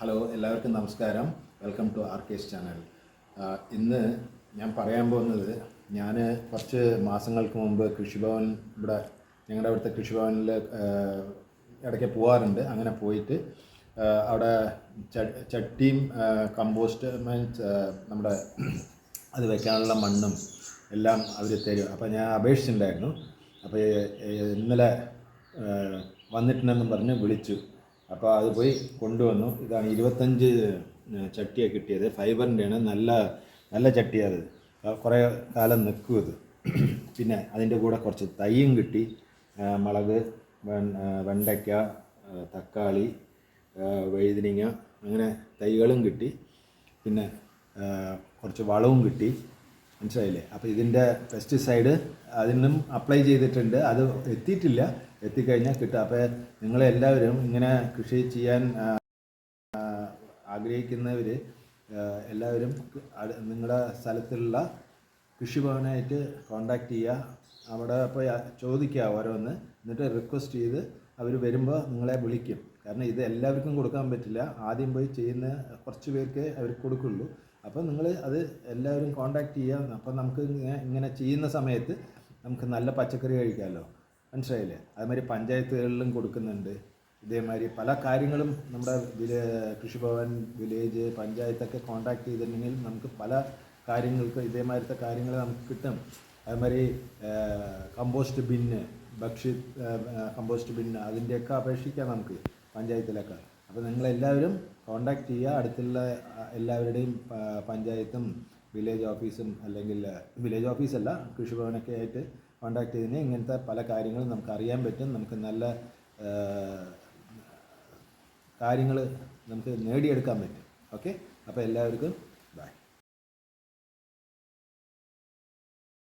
Hello എല്ലാവർക്കും നമസ്കാരം. Welcome to R K S channel ഇന്ന് ഞാൻ പറയാൻ പോകുന്നത് ഞാൻ കുറച്ച് മാസങ്ങൾക്ക് മുമ്പ് കൃഷിഭവൻ ഇവിടെ ഞങ്ങളുടെ അവിടുത്തെ കൃഷിഭവനിൽ ഇടയ്ക്ക് പോകാറുണ്ട് അങ്ങനെ പോയിട്ട് അവിടെ ചട്ടിയും കമ്പോസ്റ്റ് മീൻസ് നമ്മുടെ അത് വയ്ക്കാനുള്ള മണ്ണും എല്ലാം അവർ തരും. അപ്പോൾ ഞാൻ അപേക്ഷിച്ചിട്ടുണ്ടായിരുന്നു. അപ്പോൾ ഇന്നലെ വന്നിട്ടുണ്ടെന്നും പറഞ്ഞ് വിളിച്ചു. അപ്പോൾ അത് പോയി കൊണ്ടുവന്നു. ഇതാണ് ഇരുപത്തഞ്ച് ചട്ടിയാണ് കിട്ടിയത്. ഫൈബറിന്റെയാണ് നല്ല നല്ല ചട്ടിയാത്. കുറേ കാലം നിൽക്കും ഇത് പിന്നെ അതിന്റെ കൂടെ കുറച്ച് തൈയും കിട്ടി. മുളക് വെണ്ടയ്ക്ക തക്കാളി വഴുതനങ്ങ അങ്ങനെ തൈകളും കിട്ടി. പിന്നെ കുറച്ച് വളവും കിട്ടി. മനസ്സിലായില്ലേ? അപ്പോൾ ഇതിന്റെ പെസ്റ്റിസൈഡ് അതിനും അപ്ലൈ ചെയ്തിട്ടുണ്ട്. അത് എത്തിയിട്ടില്ല. എത്തിക്കഴിഞ്ഞാൽ കിട്ടും. അപ്പോൾ നിങ്ങളെല്ലാവരും ഇങ്ങനെ കൃഷി ചെയ്യാൻ ആഗ്രഹിക്കുന്നവർ എല്ലാവരും നിങ്ങളുടെ സ്ഥലത്തുള്ള കൃഷിഭവനായിട്ട് കോണ്ടാക്ട് ചെയ്യുക. അവിടെ പോയി ചോദിക്കുക ഓരോന്ന്. എന്നിട്ട് റിക്വസ്റ്റ് ചെയ്ത് അവർ വരുമ്പോൾ നിങ്ങളെ വിളിക്കും. കാരണം ഇത് എല്ലാവർക്കും കൊടുക്കാൻ പറ്റില്ല. ആദ്യം പോയി ചെയ്യുന്ന കുറച്ച് പേർക്ക് അവർ കൊടുക്കുള്ളൂ. അപ്പോൾ നിങ്ങൾ അത് എല്ലാവരും കോണ്ടാക്ട് ചെയ്യുക അപ്പോൾ നമുക്ക് ഇങ്ങനെ ചെയ്യുന്ന സമയത്ത് നമുക്ക് നല്ല പച്ചക്കറി കഴിക്കാമല്ലോ മനസ്സിലായില്ലേ? അതുമാതിരി പഞ്ചായത്തുകളിലും കൊടുക്കുന്നുണ്ട്. ഇതേമാതിരി പല കാര്യങ്ങളും നമ്മുടെ കൃഷിഭവൻ വില്ലേജ് പഞ്ചായത്തൊക്കെ കോണ്ടാക്ട് ചെയ്തിട്ടുണ്ടെങ്കിൽ നമുക്ക് പല കാര്യങ്ങൾക്ക് ഇതേമാതിരത്തെ കാര്യങ്ങൾ നമുക്ക് കിട്ടും. അതുമാതിരി കമ്പോസ്റ്റ് ബിന്ന് ഭക്ഷ്യ കമ്പോസ്റ്റ് ബിന്ന് അതിന്റെയൊക്കെ അപേക്ഷിക്കാം നമുക്ക് പഞ്ചായത്തിലൊക്കെ. അപ്പോൾ നിങ്ങളെല്ലാവരും കോണ്ടാക്ട് ചെയ്യുക. അടുത്തുള്ള എല്ലാവരുടെയും പഞ്ചായത്തും വില്ലേജ് ഓഫീസും അല്ലെങ്കിൽ വില്ലേജ് ഓഫീസല്ല കൃഷിഭവനൊക്കെ ആയിട്ട് കോണ്ടാക്ട് ചെയ്തതിന് ഇങ്ങനത്തെ പല കാര്യങ്ങളും നമുക്ക് അറിയാൻ പറ്റും. നമുക്ക് നല്ല കാര്യങ്ങൾ നമുക്ക് നേടിയെടുക്കാൻ പറ്റും. ഓക്കെ അപ്പോൾ എല്ലാവർക്കും